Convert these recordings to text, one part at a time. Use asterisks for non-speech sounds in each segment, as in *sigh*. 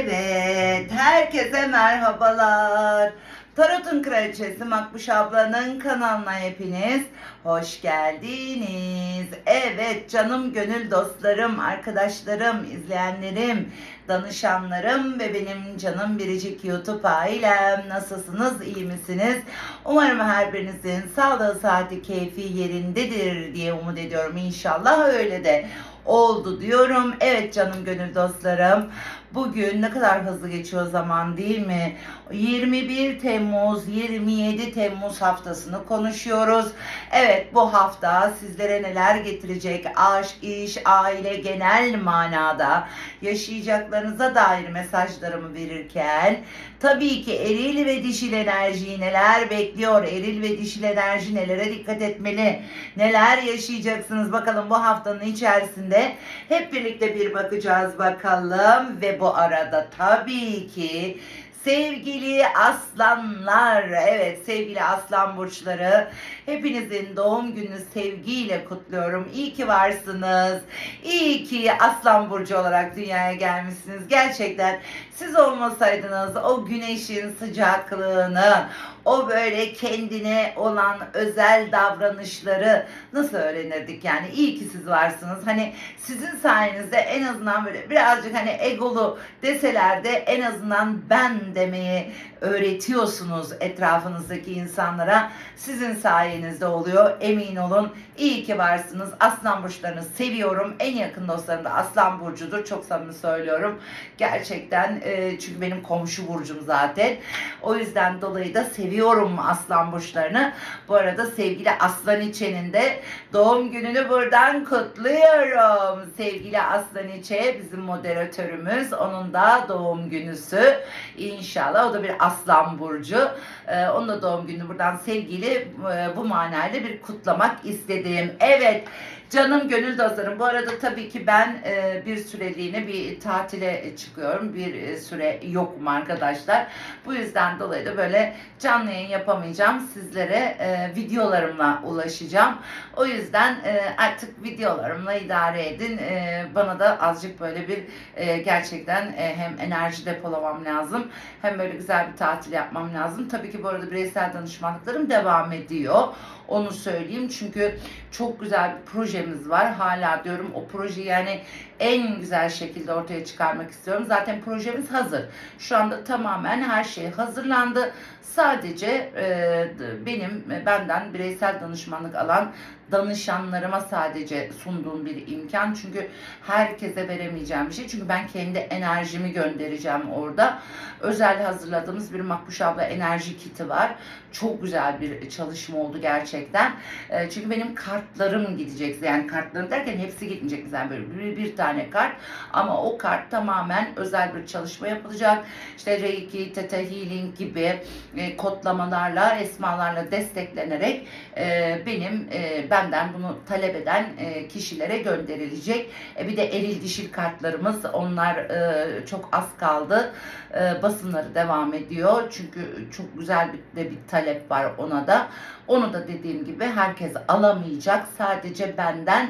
Evet, herkese merhabalar. Tarot'un Kraliçesi Makbuş ablanın kanalına hepiniz hoş geldiniz. Evet canım gönül dostlarım, arkadaşlarım, izleyenlerim, danışanlarım ve benim canım biricik YouTube ailem nasılsınız, iyi misiniz? Umarım her birinizin sağlığı, saati, keyfi yerindedir diye umut ediyorum. İnşallah öyle de oldu diyorum. Evet canım gönül dostlarım. Bugün ne kadar hızlı geçiyor zaman değil mi? 21 Temmuz 27 Temmuz haftasını konuşuyoruz. Evet bu hafta sizlere neler getirecek? Aşk, iş, aile genel manada yaşayacaklarınıza dair mesajlarımı verirken tabii ki eril ve dişil enerjiyi neler bekliyor? Eril ve dişil enerji nelere dikkat etmeli? Neler yaşayacaksınız bakalım bu haftanın içerisinde hep birlikte bir bakacağız bakalım ve bu arada tabii ki Sevgili aslanlar, evet sevgili aslan burçları, hepinizin doğum gününü sevgiyle kutluyorum. İyi ki varsınız. İyi ki aslan burcu olarak dünyaya gelmişsiniz. Gerçekten siz olmasaydınız o güneşin sıcaklığını, o böyle kendine olan özel davranışları nasıl öğrenirdik yani? İyi ki siz varsınız. Hani sizin sayenizde en azından böyle birazcık hani egolu deseler de en azından ben demeyi öğretiyorsunuz etrafınızdaki insanlara. Sizin sayenizde oluyor. Emin olun. İyi ki varsınız. Aslan burçlarını seviyorum. En yakın dostlarım da Aslan burcudur. Çok samimi söylüyorum. Gerçekten e, çünkü benim komşu burcum zaten. O yüzden dolayı da seviyorum Aslan burçlarını. Bu arada sevgili Aslan İçen'in de doğum gününü buradan kutluyorum. Sevgili Aslan İçe bizim moderatörümüz. Onun da doğum günüsü. İnşallah o da bir Aslan burcu. Ee, onun da doğum günü buradan sevgili e, bu manayla bir kutlamak istedim. Evet. Canım gönül dostlarım. Bu arada tabii ki ben e, bir süreliğine bir tatile çıkıyorum. Bir e, süre yokum arkadaşlar. Bu yüzden dolayı da böyle canlı yayın yapamayacağım. Sizlere e, videolarımla ulaşacağım. O yüzden e, artık videolarımla idare edin. E, bana da azıcık böyle bir e, gerçekten e, hem enerji depolamam lazım. Hem böyle güzel bir tatil yapmam lazım. Tabii ki bu arada bireysel danışmanlıklarım devam ediyor. Onu söyleyeyim çünkü çok güzel bir projemiz var. Hala diyorum o projeyi yani en güzel şekilde ortaya çıkarmak istiyorum. Zaten projemiz hazır. Şu anda tamamen her şey hazırlandı. Sadece e, benim benden bireysel danışmanlık alan danışanlarıma sadece sunduğum bir imkan. Çünkü herkese veremeyeceğim bir şey. Çünkü ben kendi enerjimi göndereceğim orada. Özel hazırladığımız bir Makbuş abla enerji kiti var. Çok güzel bir çalışma oldu gerçekten. E, çünkü benim kartlarım gidecek. Yani kartlarım derken hepsi gitmeyecek. Yani böyle bir, bir tane kart. Ama o kart tamamen özel bir çalışma yapılacak. İşte Reiki, Theta Healing gibi e, kodlamalarla, esmalarla desteklenerek e, benim e, benden bunu talep eden e, kişilere gönderilecek. E, bir de eril dişil kartlarımız onlar e, çok az kaldı. E, basımları devam ediyor. Çünkü çok güzel bir de bir talep var ona da. Onu da dediğim gibi herkes alamayacak. Sadece benden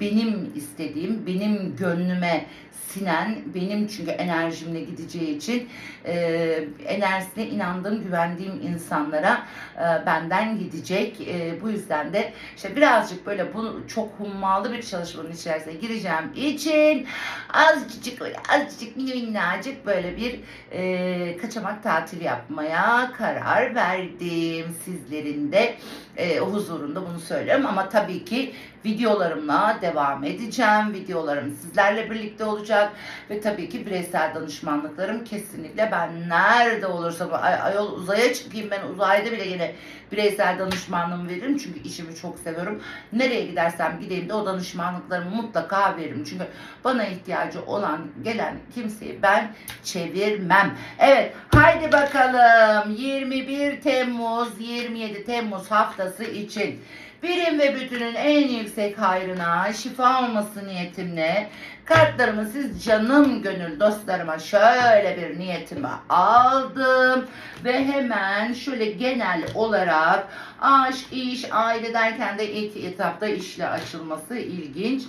benim istediğim, benim gönlüme sinen, benim çünkü enerjimle gideceği için e, enerjisine inandığım, güvendiğim insanlara e, benden gidecek. E, bu yüzden de işte birazcık böyle bu çok hummalı bir çalışmanın içerisine gireceğim için azıcık azıcık minnacık böyle bir e, kaçamak tatili yapmaya karar verdim. Sizlerin de e, huzurunda bunu söylüyorum ama tabii ki videolarımla devam edeceğim. Videolarım sizlerle birlikte olacak ve tabii ki bireysel danışmanlıklarım kesinlikle ben nerede olursam ay, ayol uzaya çıkayım ben uzayda bile yine bireysel danışmanlığımı veririm çünkü işimi çok seviyorum. Nereye gidersem gideyim de o danışmanlıklarımı mutlaka veririm. Çünkü bana ihtiyacı olan gelen kimseyi ben çevirmem. Evet haydi bakalım 21 Temmuz 27 Temmuz haftası için birim ve bütünün en yüksek hayrına şifa olması niyetimle kartlarımı siz canım gönül dostlarıma şöyle bir niyetimi aldım ve hemen şöyle genel olarak aşk, iş, aile derken de ilk etapta işle açılması ilginç.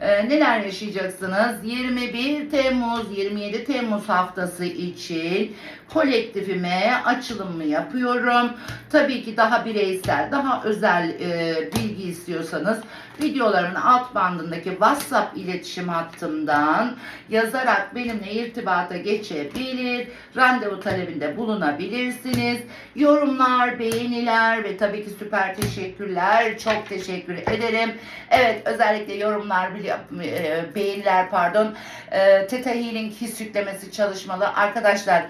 Ee, neler yaşayacaksınız? 21 Temmuz, 27 Temmuz haftası için kolektifime açılımı yapıyorum. Tabii ki daha bireysel, daha özel e, bilgi istiyorsanız videoların alt bandındaki WhatsApp iletişim hattımdan yazarak benimle irtibata geçebilir, randevu talebinde bulunabilirsiniz. Yorumlar, beğeniler ve tabii ki süper teşekkürler. Çok teşekkür ederim. Evet özellikle yorumlar, e, beğeniler pardon. E, Theta Healing his yüklemesi çalışmalı. Arkadaşlar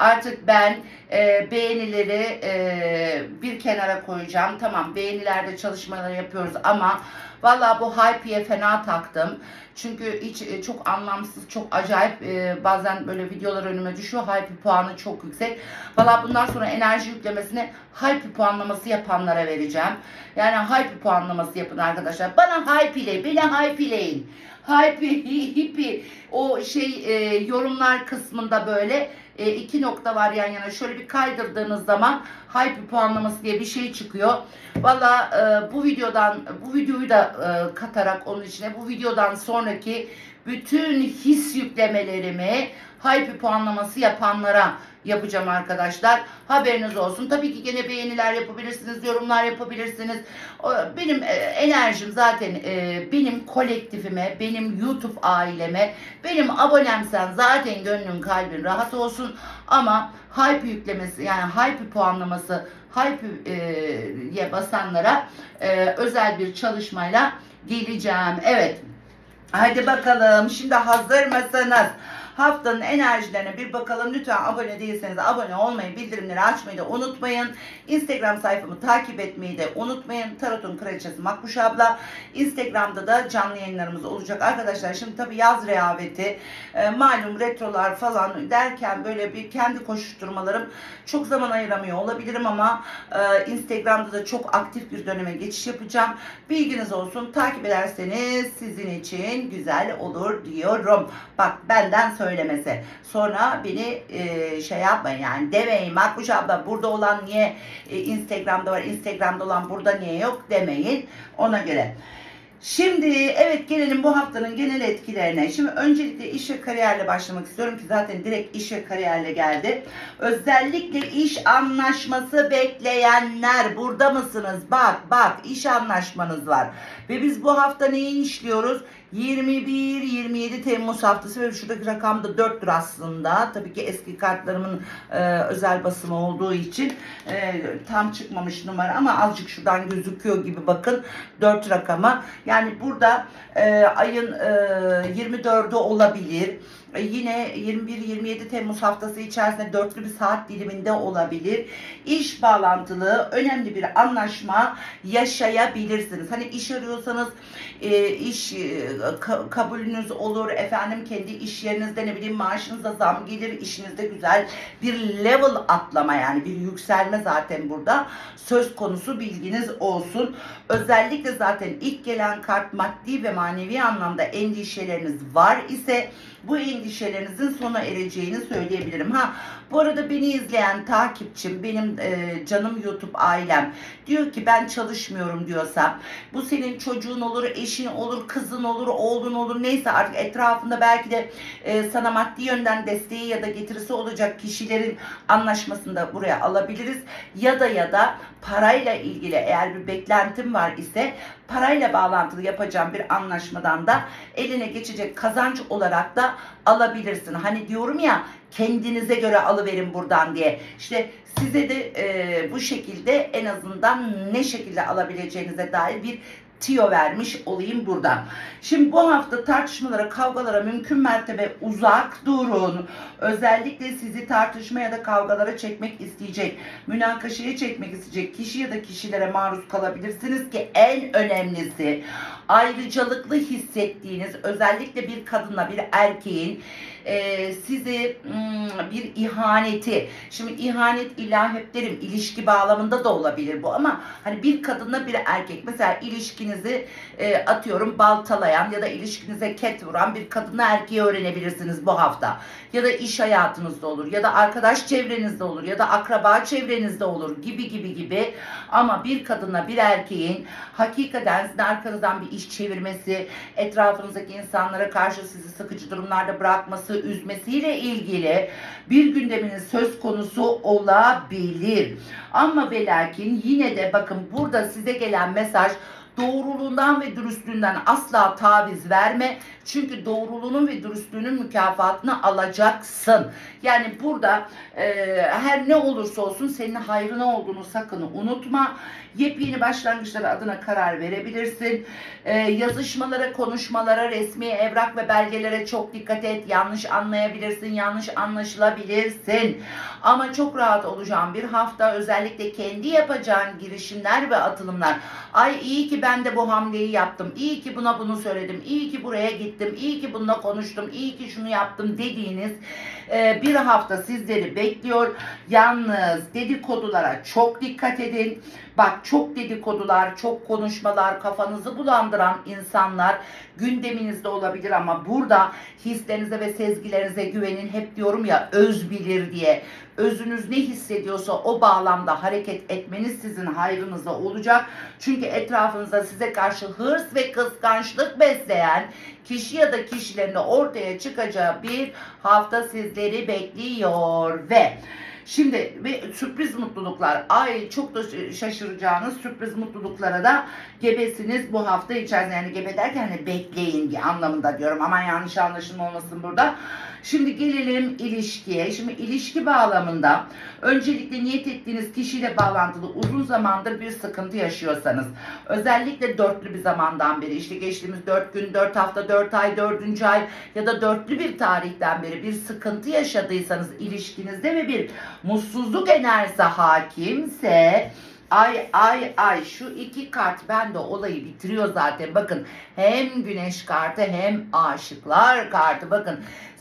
Artık ben e, beğenileri e, bir kenara koyacağım. Tamam beğenilerde çalışmalar yapıyoruz ama valla bu hype'ye fena taktım. Çünkü hiç e, çok anlamsız, çok acayip e, bazen böyle videolar önüme düşüyor. Hype puanı çok yüksek. Valla bundan sonra enerji yüklemesini hype puanlaması yapanlara vereceğim. Yani hype puanlaması yapın arkadaşlar. Bana hype ile, beni hype ileyin. Hype, *laughs* hippie, o şey e, yorumlar kısmında böyle e, iki nokta var yan yana. Şöyle bir kaydırdığınız zaman hype puanlaması diye bir şey çıkıyor. Valla e, bu videodan bu videoyu da e, katarak onun içine bu videodan sonraki bütün his yüklemelerimi hype puanlaması yapanlara yapacağım arkadaşlar. Haberiniz olsun. Tabii ki gene beğeniler yapabilirsiniz, yorumlar yapabilirsiniz. Benim e, enerjim zaten e, benim kolektifime, benim YouTube aileme, benim abonemsen zaten gönlün kalbin rahat olsun. Ama hype yüklemesi yani hype puanlaması hype'ye basanlara e, özel bir çalışmayla geleceğim. Evet. Hadi bakalım. Şimdi hazır mısınız? Haftanın enerjilerine bir bakalım. Lütfen abone değilseniz abone olmayı, bildirimleri açmayı da unutmayın. Instagram sayfamı takip etmeyi de unutmayın. Tarot'un Kraliçesi Makbuş abla. Instagram'da da canlı yayınlarımız olacak. Arkadaşlar şimdi tabii yaz rehaveti, e, malum retrolar falan derken böyle bir kendi koşuşturmalarım çok zaman ayıramıyor olabilirim ama e, Instagram'da da çok aktif bir döneme geçiş yapacağım. Bilginiz olsun. Takip ederseniz sizin için güzel olur diyorum. Bak benden söylemesi. Sonra beni e, şey yapmayın yani demeyin. Makbuş abla burada olan niye e, Instagram'da var, Instagram'da olan burada niye yok demeyin. Ona göre. Şimdi evet gelelim bu haftanın genel etkilerine. Şimdi öncelikle iş ve kariyerle başlamak istiyorum ki zaten direkt iş ve kariyerle geldi. Özellikle iş anlaşması bekleyenler burada mısınız? Bak bak iş anlaşmanız var. Ve biz bu hafta neyi işliyoruz? 21-27 Temmuz haftası ve şuradaki rakam da 4'tür aslında. Tabii ki eski kartlarımın e, özel basımı olduğu için e, tam çıkmamış numara ama azıcık şuradan gözüküyor gibi bakın 4 rakamı. Yani burada e, ayın e, 24'ü olabilir. E, Yine 21-27 Temmuz haftası içerisinde dörtlü bir saat diliminde olabilir. İş bağlantılı önemli bir anlaşma yaşayabilirsiniz. Hani iş arıyorsanız e, iş e, ka- kabulünüz olur. Efendim kendi iş yerinizde ne bileyim maaşınıza zam gelir. işinizde güzel bir level atlama yani bir yükselme zaten burada söz konusu bilginiz olsun. Özellikle zaten ilk gelen kart maddi ve manevi anlamda endişeleriniz var ise bu endişelerinizin sona ereceğini söyleyebilirim. Ha bu arada beni izleyen takipçim, benim e, canım YouTube ailem diyor ki ben çalışmıyorum diyorsa bu senin çocuğun olur, eşin olur, kızın olur, oğlun olur neyse artık etrafında belki de e, sana maddi yönden desteği ya da getirisi olacak kişilerin anlaşmasını da buraya alabiliriz. Ya da ya da parayla ilgili eğer bir beklentim var ise parayla bağlantılı yapacağım bir anlaşmadan da eline geçecek kazanç olarak da alabilirsin. Hani diyorum ya kendinize göre alıverin buradan diye. İşte size de e, bu şekilde en azından ne şekilde alabileceğinize dair bir tiyo vermiş olayım burada. Şimdi bu hafta tartışmalara, kavgalara mümkün mertebe uzak durun. Özellikle sizi tartışma ya da kavgalara çekmek isteyecek, münakaşaya çekmek isteyecek kişi ya da kişilere maruz kalabilirsiniz ki en önemlisi ayrıcalıklı hissettiğiniz özellikle bir kadınla bir erkeğin e, sizi mm, bir ihaneti. Şimdi ihanet illa hep derim ilişki bağlamında da olabilir bu ama hani bir kadınla bir erkek mesela ilişkinizi e, atıyorum baltalayan ya da ilişkinize ket vuran bir kadınla erkeği öğrenebilirsiniz bu hafta. Ya da iş hayatınızda olur ya da arkadaş çevrenizde olur ya da akraba çevrenizde olur gibi gibi gibi. Ama bir kadınla bir erkeğin hakikaten sizin arkanızdan bir iş çevirmesi, etrafınızdaki insanlara karşı sizi sıkıcı durumlarda bırakması, üzmesiyle ilgili bir gündeminiz söz konusu olabilir. Ama ve lakin yine de bakın burada size gelen mesaj doğruluğundan ve dürüstlüğünden asla taviz verme. Çünkü doğruluğunun ve dürüstlüğünün mükafatını alacaksın. Yani burada e, her ne olursa olsun senin hayrına olduğunu sakın unutma. Yepyeni başlangıçlar adına karar verebilirsin. E, yazışmalara, konuşmalara, resmi evrak ve belgelere çok dikkat et. Yanlış anlayabilirsin, yanlış anlaşılabilirsin. Ama çok rahat olacağın bir hafta özellikle kendi yapacağın girişimler ve atılımlar. Ay iyi ki ben de bu hamleyi yaptım. İyi ki buna bunu söyledim. İyi ki buraya gittim. İyi ki bununla konuştum. İyi ki şunu yaptım dediğiniz e, bir hafta sizleri bekliyor. Yalnız dedikodulara çok dikkat edin. Bak çok dedikodular, çok konuşmalar, kafanızı bulandıran insanlar gündeminizde olabilir ama burada hislerinize ve sezgilerinize güvenin. Hep diyorum ya öz bilir diye. Özünüz ne hissediyorsa o bağlamda hareket etmeniz sizin hayrınıza olacak. Çünkü etrafınızda size karşı hırs ve kıskançlık besleyen kişi ya da kişilerin ortaya çıkacağı bir hafta sizleri bekliyor ve Şimdi ve sürpriz mutluluklar. Ay çok da şaşıracağınız sürpriz mutluluklara da gebesiniz bu hafta içerisinde. Yani gebe derken hani bekleyin anlamında diyorum. Aman yanlış anlaşılma olmasın burada. Şimdi gelelim ilişkiye. Şimdi ilişki bağlamında öncelikle niyet ettiğiniz kişiyle bağlantılı uzun zamandır bir sıkıntı yaşıyorsanız özellikle dörtlü bir zamandan beri işte geçtiğimiz dört gün, dört hafta, dört ay, dördüncü ay ya da dörtlü bir tarihten beri bir sıkıntı yaşadıysanız ilişkinizde ve bir mutsuzluk enerjisi hakimse Ay ay ay şu iki kart bende olayı bitiriyor zaten. Bakın hem güneş kartı hem aşıklar kartı. Bakın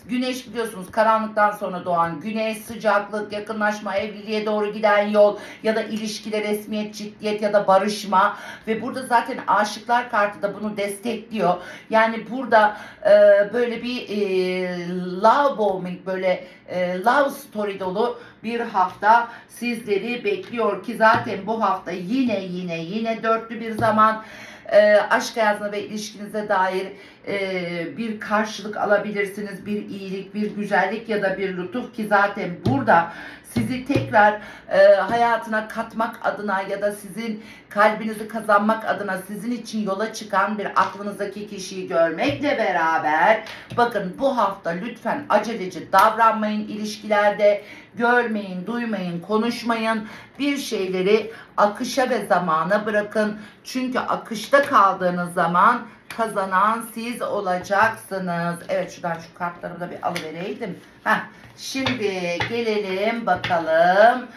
Güneş biliyorsunuz karanlıktan sonra doğan güneş, sıcaklık, yakınlaşma, evliliğe doğru giden yol ya da ilişkide resmiyet, ciddiyet ya da barışma ve burada zaten aşıklar kartı da bunu destekliyor. Yani burada e, böyle bir e, love bombing böyle e, love story dolu bir hafta sizleri bekliyor ki zaten bu hafta yine yine yine dörtlü bir zaman e, aşk hayatına ve ilişkinize dair e, bir karşılık alabilirsiniz. Bir iyilik, bir güzellik ya da bir lütuf ki zaten burada sizi tekrar e, hayatına katmak adına ya da sizin kalbinizi kazanmak adına sizin için yola çıkan bir aklınızdaki kişiyi görmekle beraber bakın bu hafta lütfen aceleci davranmayın ilişkilerde görmeyin, duymayın, konuşmayın. Bir şeyleri akışa ve zamana bırakın. Çünkü akışta kaldığınız zaman kazanan siz olacaksınız. Evet şuradan şu kartlarımı da bir alıvereydim. Heh, şimdi gelelim bakalım.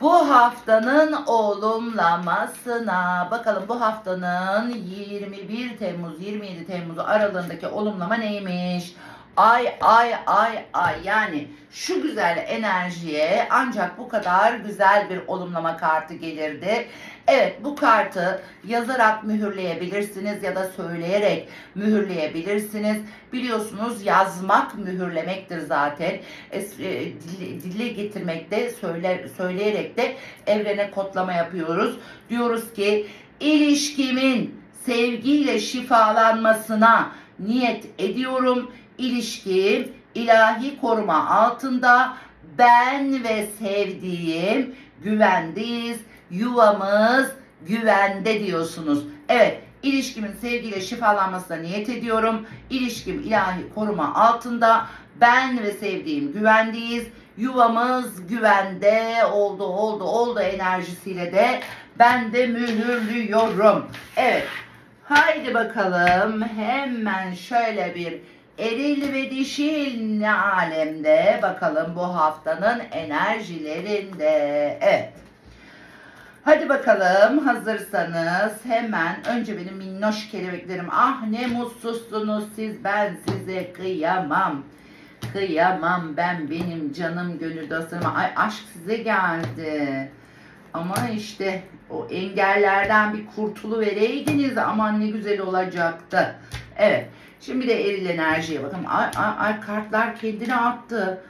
Bu haftanın olumlamasına bakalım bu haftanın 21 Temmuz 27 Temmuz aralığındaki olumlama neymiş? Ay ay ay ay yani şu güzel enerjiye ancak bu kadar güzel bir olumlama kartı gelirdi. Evet bu kartı yazarak mühürleyebilirsiniz ya da söyleyerek mühürleyebilirsiniz. Biliyorsunuz yazmak mühürlemektir zaten. Es, e, dile, dile getirmekte söyle, söyleyerek de evrene kodlama yapıyoruz. Diyoruz ki ilişkimin sevgiyle şifalanmasına niyet ediyorum. İlişkim ilahi koruma altında ben ve sevdiğim güvendeyiz yuvamız güvende diyorsunuz. Evet ilişkimin sevgiyle şifalanmasına niyet ediyorum. İlişkim ilahi koruma altında. Ben ve sevdiğim güvendeyiz. Yuvamız güvende oldu oldu oldu enerjisiyle de ben de mühürlüyorum. Evet. Haydi bakalım hemen şöyle bir eril ve dişil ne alemde bakalım bu haftanın enerjilerinde. Evet. Hadi bakalım hazırsanız hemen önce benim minnoş kelebeklerim ah ne mutsuzsunuz siz ben size kıyamam. kıyamam ben benim canım gönül dostlarıma. Ay aşk size geldi. Ama işte o engellerden bir kurtulu vereydiniz aman ne güzel olacaktı. Evet. Şimdi de eril enerjiye bakın. Ay, ay, ay kartlar kendini attı.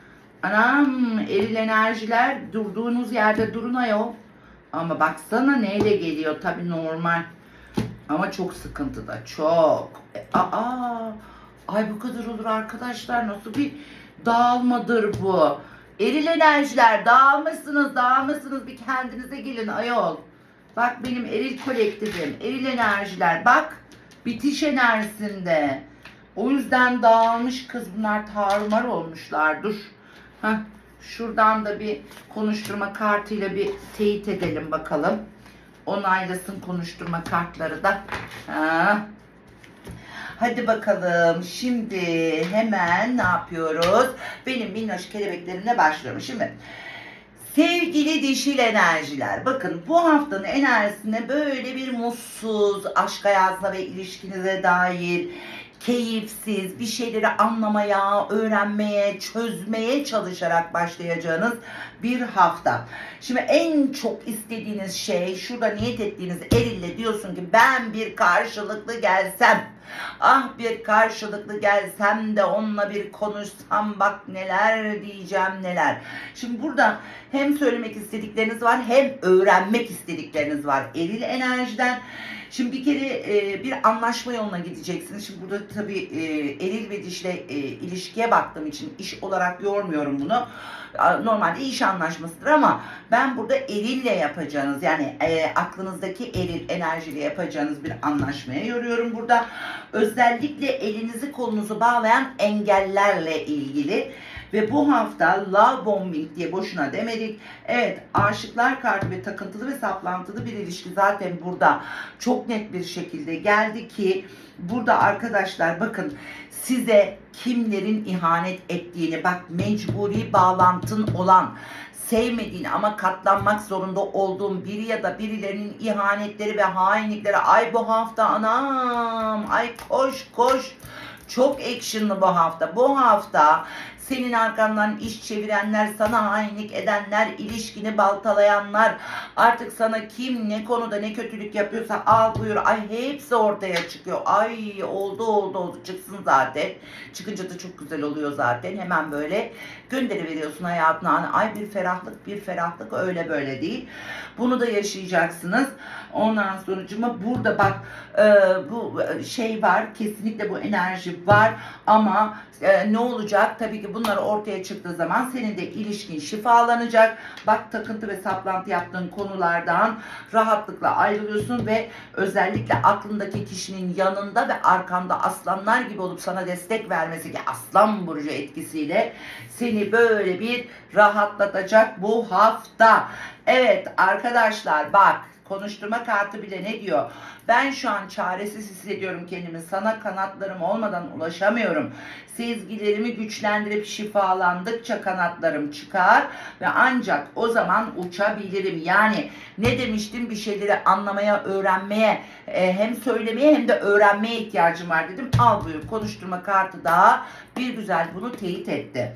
Anam eril enerjiler durduğunuz yerde durun ayol. Ama baksana neyle geliyor tabii normal. Ama çok sıkıntıda çok. E, aa, ay bu kadar olur arkadaşlar nasıl bir dağılmadır bu. Eril enerjiler dağılmışsınız dağılmışsınız bir kendinize gelin ayol. Bak benim eril kolektifim eril enerjiler bak bitiş enerjisinde. O yüzden dağılmış kız bunlar tarumar olmuşlar dur. Heh, şuradan da bir konuşturma kartıyla bir teyit edelim bakalım. Onaylasın konuşturma kartları da. Ha. Hadi bakalım. Şimdi hemen ne yapıyoruz? Benim minnoş kelebeklerimle başlıyorum. Şimdi Sevgili dişil enerjiler, bakın bu haftanın enerjisinde böyle bir mutsuz, aşk hayatına ve ilişkinize dair keyifsiz bir şeyleri anlamaya, öğrenmeye, çözmeye çalışarak başlayacağınız bir hafta. Şimdi en çok istediğiniz şey, şurada niyet ettiğiniz erille diyorsun ki ben bir karşılıklı gelsem, ah bir karşılıklı gelsem de onunla bir konuşsam bak neler diyeceğim neler. Şimdi burada hem söylemek istedikleriniz var hem öğrenmek istedikleriniz var eril enerjiden. Şimdi bir kere e, bir anlaşma yoluna gideceksiniz. Şimdi burada tabii e, eril ve dişle e, ilişkiye baktığım için iş olarak yormuyorum bunu. Normalde iş anlaşmasıdır ama ben burada erille yapacağınız yani e, aklınızdaki eril enerjiyle yapacağınız bir anlaşmaya yoruyorum burada. Özellikle elinizi kolunuzu bağlayan engellerle ilgili ve bu hafta love bombing diye boşuna demedik. Evet aşıklar kartı ve takıntılı ve saplantılı bir ilişki zaten burada çok net bir şekilde geldi ki burada arkadaşlar bakın size kimlerin ihanet ettiğini bak mecburi bağlantın olan sevmediğin ama katlanmak zorunda olduğun biri ya da birilerinin ihanetleri ve hainlikleri ay bu hafta anam ay koş koş çok actionlı bu hafta. Bu hafta senin arkandan iş çevirenler, sana hainlik edenler, ilişkini baltalayanlar, artık sana kim ne konuda ne kötülük yapıyorsa al buyur. Ay hepsi ortaya çıkıyor. Ay oldu oldu oldu çıksın zaten. Çıkınca da çok güzel oluyor zaten. Hemen böyle gönderi veriyorsun hayatına. Hani ay bir ferahlık bir ferahlık öyle böyle değil. Bunu da yaşayacaksınız. Ondan sonucuma burada bak e, bu şey var kesinlikle bu enerji var ama e, ne olacak tabii ki bunlar ortaya çıktığı zaman senin de ilişkin şifalanacak. Bak takıntı ve saplantı yaptığın konulardan rahatlıkla ayrılıyorsun ve özellikle aklındaki kişinin yanında ve arkanda aslanlar gibi olup sana destek vermesi ki aslan burcu etkisiyle seni böyle bir rahatlatacak bu hafta evet arkadaşlar bak konuşturma kartı bile ne diyor? Ben şu an çaresiz hissediyorum kendimi. Sana kanatlarım olmadan ulaşamıyorum. Sezgilerimi güçlendirip şifalandıkça kanatlarım çıkar ve ancak o zaman uçabilirim. Yani ne demiştim bir şeyleri anlamaya, öğrenmeye, e, hem söylemeye hem de öğrenmeye ihtiyacım var dedim. Al buyur konuşturma kartı daha bir güzel bunu teyit etti.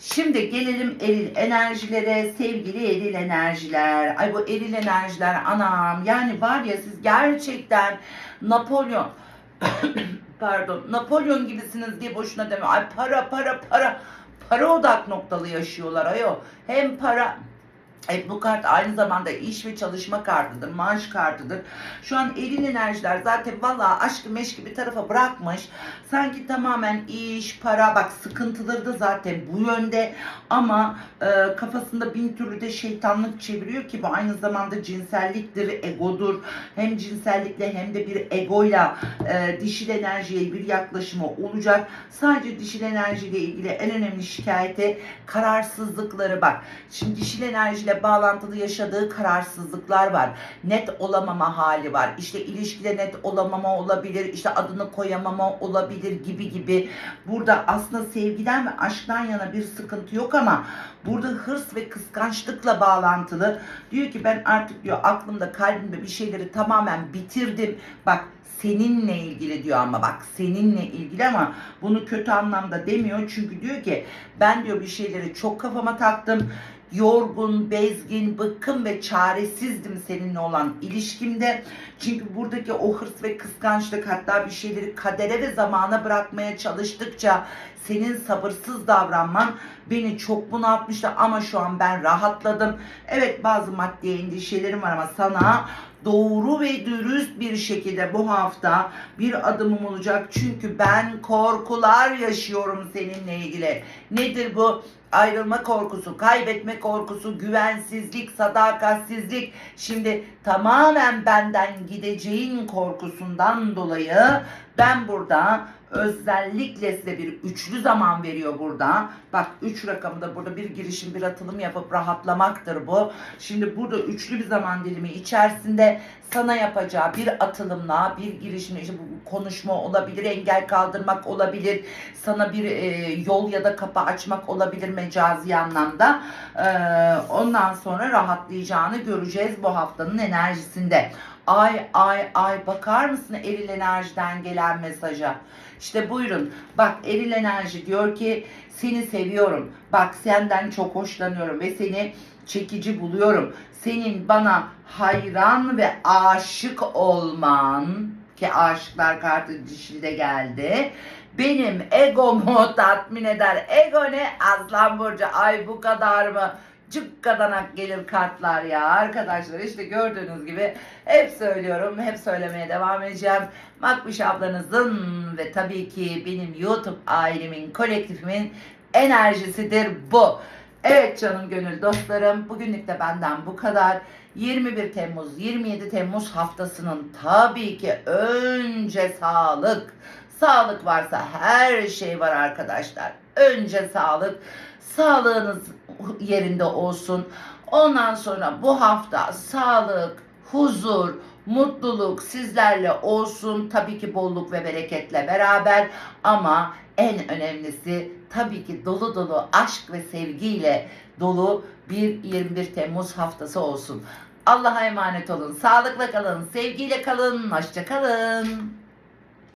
Şimdi gelelim eril enerjilere, sevgili eril enerjiler. Ay bu eril enerjiler anam yani var ya siz gerçekten Napolyon *coughs* pardon Napolyon gibisiniz diye boşuna deme. Ay para para para para odak noktalı yaşıyorlar ayo. Hem para Evet bu kart aynı zamanda iş ve çalışma kartıdır, maaş kartıdır. Şu an eril enerjiler zaten valla aşkı meşki bir tarafa bırakmış. Sanki tamamen iş, para bak sıkıntıları da zaten bu yönde. Ama e, kafasında bin türlü de şeytanlık çeviriyor ki bu aynı zamanda cinselliktir, egodur. Hem cinsellikle hem de bir egoyla e, dişil enerjiye bir yaklaşımı olacak. Sadece dişil enerjiyle ilgili en önemli şikayeti kararsızlıkları bak. Şimdi dişil enerjiler ilişkiyle bağlantılı yaşadığı kararsızlıklar var. Net olamama hali var. İşte ilişkide net olamama olabilir. işte adını koyamama olabilir gibi gibi. Burada aslında sevgiden ve aşktan yana bir sıkıntı yok ama burada hırs ve kıskançlıkla bağlantılı. Diyor ki ben artık diyor aklımda kalbimde bir şeyleri tamamen bitirdim. Bak seninle ilgili diyor ama bak seninle ilgili ama bunu kötü anlamda demiyor. Çünkü diyor ki ben diyor bir şeyleri çok kafama taktım. Yorgun, bezgin, bıkkın ve çaresizdim seninle olan ilişkimde. Çünkü buradaki o hırs ve kıskançlık hatta bir şeyleri kadere ve zamana bırakmaya çalıştıkça senin sabırsız davranman beni çok bunaltmıştı ama şu an ben rahatladım. Evet bazı maddi endişelerim var ama sana doğru ve dürüst bir şekilde bu hafta bir adımım olacak. Çünkü ben korkular yaşıyorum seninle ilgili. Nedir bu? Ayrılma korkusu, kaybetme korkusu, güvensizlik, sadakatsizlik. Şimdi tamamen benden gideceğin korkusundan dolayı ben burada özellikle size bir üçlü zaman veriyor burada. Bak üç rakamı da burada bir girişim bir atılım yapıp rahatlamaktır bu. Şimdi burada üçlü bir zaman dilimi içerisinde sana yapacağı bir atılımla bir girişimle işte bu konuşma olabilir, engel kaldırmak olabilir, sana bir e, yol ya da kapı açmak olabilir mecazi anlamda. E, ondan sonra rahatlayacağını göreceğiz bu haftanın enerjisinde. Ay ay ay bakar mısın eril enerjiden gelen mesaja? İşte buyurun. Bak eril enerji diyor ki seni seviyorum. Bak senden çok hoşlanıyorum ve seni çekici buluyorum. Senin bana hayran ve aşık olman ki aşıklar kartı dişilde geldi. Benim egomu *laughs* tatmin eder. Ego ne? Aslan Burcu. Ay bu kadar mı? Cıkkadanak gelir kartlar ya arkadaşlar işte gördüğünüz gibi hep söylüyorum hep söylemeye devam edeceğim Makbuş ablanızın ve tabii ki benim YouTube ailemin kolektifimin enerjisidir bu Evet canım gönül dostlarım bugünlük de benden bu kadar 21 Temmuz 27 Temmuz haftasının tabii ki önce sağlık sağlık varsa her şey var arkadaşlar önce sağlık sağlığınız yerinde olsun. Ondan sonra bu hafta sağlık, huzur, mutluluk sizlerle olsun. Tabii ki bolluk ve bereketle beraber ama en önemlisi tabii ki dolu dolu aşk ve sevgiyle dolu bir 21 Temmuz haftası olsun. Allah'a emanet olun. Sağlıkla kalın, sevgiyle kalın, hoşça kalın.